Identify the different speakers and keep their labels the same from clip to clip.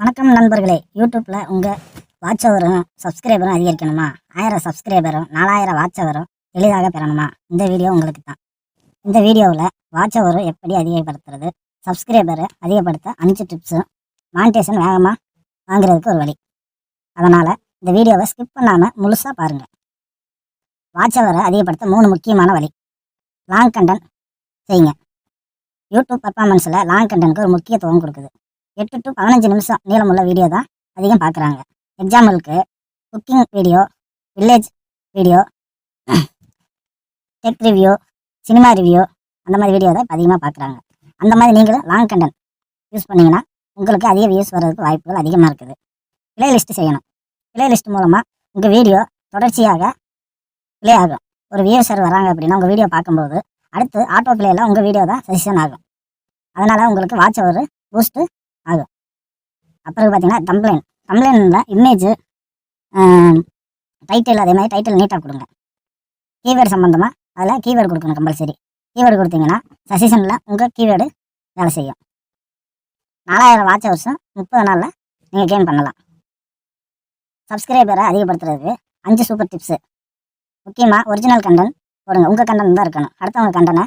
Speaker 1: வணக்கம் நண்பர்களே. யூடியூப்பில் உங்கள் வாட்ச் ஹவரும் சப்ஸ்கிரைபரும் அதிகரிக்கணுமா? ஆயிரம் சப்ஸ்கிரைபரும் நாலாயிரம் வாட்ச்அவரும் எளிதாக பெறணுமா? இந்த வீடியோ உங்களுக்கு தான். இந்த வீடியோவில் வாட்சவரும் எப்படி அதிகப்படுத்துறது சப்ஸ்கிரைபரை அதிகப்படுத்த அஞ்சு டிப்ஸும் மானிட்டேஷன் வேகமாக வாங்குறதுக்கு ஒரு வழி. அதனால் இந்த வீடியோவை ஸ்கிப் பண்ணாமல் முழுசாக பாருங்கள் வாட்ச்அவரை அதிகப்படுத்த மூணு முக்கியமான வழி. லாங் கண்டென்ட் செய்யுங்க. யூடியூப் பர்ஃபார்மன்ஸில் லாங் கண்டென்ட்க்கு ஒரு முக்கியத்துவம் கொடுக்குது. எட்டு டு பதினஞ்சு நிமிஷம் நீளமுள்ள வீடியோ தான் அதிகம் பார்க்குறாங்க எக்ஸாம்பிளுக்கு cooking video village video tech review cinema review அந்த மாதிரி வீடியோ தான் இப்போ அதிகமாக பார்க்குறாங்க அந்த மாதிரி நீங்களும் லாங் கண்டென்ட் யூஸ் பண்ணீங்கன்னா உங்களுக்கு அதிக வியூஸ் வர்றதுக்கு வாய்ப்புகள் அதிகமாக இருக்குது. பிளேலிஸ்ட் செய்யணும். பிளேலிஸ்ட் மூலமாக உங்கள் வீடியோ தொடர்ச்சியாக பிளே ஆகும். ஒரு வியூசர் வராங்க அப்படின்னா உங்கள் வீடியோ பார்க்கும்போது அடுத்து ஆட்டோ பிளேயில் உங்கள் வீடியோ தான் சஜஷன் ஆகும். அதனால் உங்களுக்கு வாட்ச் ஒரு பூஸ்ட்டு ஆகும் அப்புறம் பார்த்தீங்கன்னா கம்ப்ளைண்ட் கம்ப்ளைண்டில் இமேஜ் டைட்டில் அதே மாதிரி டைட்டில் நீட்டாக கொடுங்க. கீவேர்டு சம்மந்தமாக அதில் கீவேர்டு கொடுக்கணும் கம்பல்சரி கீவேர்டு கொடுத்தீங்கன்னா சசிஷனில் உங்கள் கீவேர்டு வேலை செய்யும். நாலாயிரம் வாட்ச் ஹவர்ஸும் முப்பது நாளில் நீங்கள் கெயின் பண்ணலாம். சப்ஸ்கிரைபரை அதிகப்படுத்துறதுக்கு அஞ்சு சூப்பர் டிப்ஸு முக்கியமாக ஒரிஜினல் கண்டென்ட் போடுங்க. உங்கள் கண்டென்ட் தான் இருக்கணும். அடுத்தவங்க கண்டனை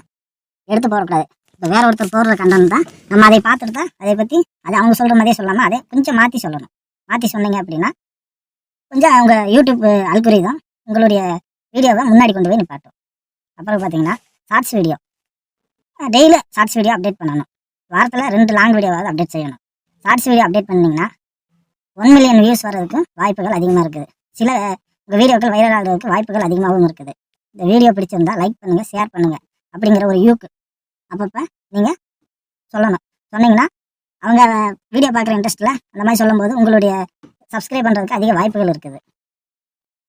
Speaker 1: எடுத்து போடக்கூடாது. இப்போ வேற ஒருத்தர் போடுற கண்டனம் தான். நம்ம அதை பார்த்துட்டு தான் அதை பற்றி அதை அவங்க சொல்கிற மாதிரியே சொல்லாமல் அதை கொஞ்சம் மாற்றி சொல்லணும். மாற்றி சொன்னீங்க அப்படின்னா கொஞ்சம் அவங்க யூடியூப் அல்குரிதம் உங்களுடைய வீடியோவை முன்னாடி கொண்டு போய் நிப்பாட்டும். அப்புறம் பார்த்தீங்கன்னா shorts video daily shorts video update பண்ணணும். வாரத்தில் ரெண்டு லாங் வீடியோவாவது அப்டேட் செய்யணும். ஷார்ட்ஸ் வீடியோ அப்டேட் பண்ணிங்கன்னா ஒன் மில்லியன் வியூஸ் வர்றதுக்கு வாய்ப்புகள் அதிகமாக இருக்குது. சில உங்கள் வீடியோக்கள் வைரல் ஆகிறதுக்கு வாய்ப்புகள் அதிகமாகவும் இருக்குது. இந்த வீடியோ பிடிச்சிருந்தா லைக் பண்ணுங்கள் ஷேர் பண்ணுங்கள் அப்படிங்கிற ஒரு யூக்கு அப்பப்போ நீங்கள் சொல்லணும். சொன்னீங்கன்னா அவங்க வீடியோ பார்க்குற இன்ட்ரெஸ்ட்டில் அந்த மாதிரி சொல்லும்போது உங்களுடைய சப்ஸ்கிரைப் பண்ணுறதுக்கு அதிக வாய்ப்புகள் இருக்குது.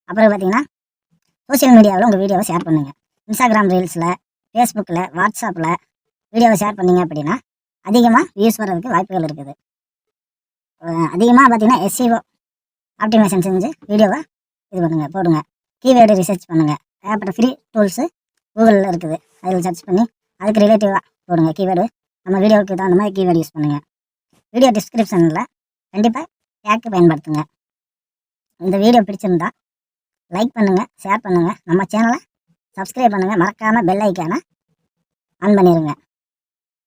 Speaker 1: அப்புறம் பார்த்தீங்கன்னா சோஷியல் மீடியாவில் உங்கள் வீடியோவை ஷேர் பண்ணுங்கள் இன்ஸ்டாகிராம் ரீல்ஸில் ஃபேஸ்புக்கில் வாட்ஸ்அப்பில் வீடியோவை ஷேர் பண்ணீங்க அப்படின்னா அதிகமாக வியூஸ் வர்றதுக்கு வாய்ப்புகள் இருக்குது. அதிகமாக பார்த்தீங்கன்னா எஸ்சிஓ ஆப்டிமேஷன் செஞ்சு வீடியோவை இது பண்ணுங்கள் போடுங்க. கீவேர்டு ரிசர்ச் பண்ணுங்கள் ஏகப்பட்ட ஃப்ரீ டூல்ஸு கூகுளில் இருக்குது. அதில் சர்ச் பண்ணி அதுக்கு ரிலேட்டிவாக போடுங்க கீவேர்டு நம்ம வீடியோவுக்கு தகுந்த மாதிரி கீவேர்டு யூஸ் பண்ணுங்கள் வீடியோ டிஸ்கிரிப்ஷனில் கண்டிப்பாக டேக்கு பயன்படுத்துங்க. இந்த வீடியோ பிடிச்சிருந்தா லைக் பண்ணுங்கள் ஷேர் பண்ணுங்கள் நம்ம சேனலை சப்ஸ்கிரைப் பண்ணுங்கள் மறக்காமல் பெல் ஐக்கானை ஆன் பண்ணிடுங்க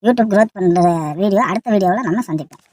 Speaker 1: யூடியூப் க்ரோத் பண்ணுற வீடியோ அடுத்த வீடியோவில் நம்ம சந்திப்போம்.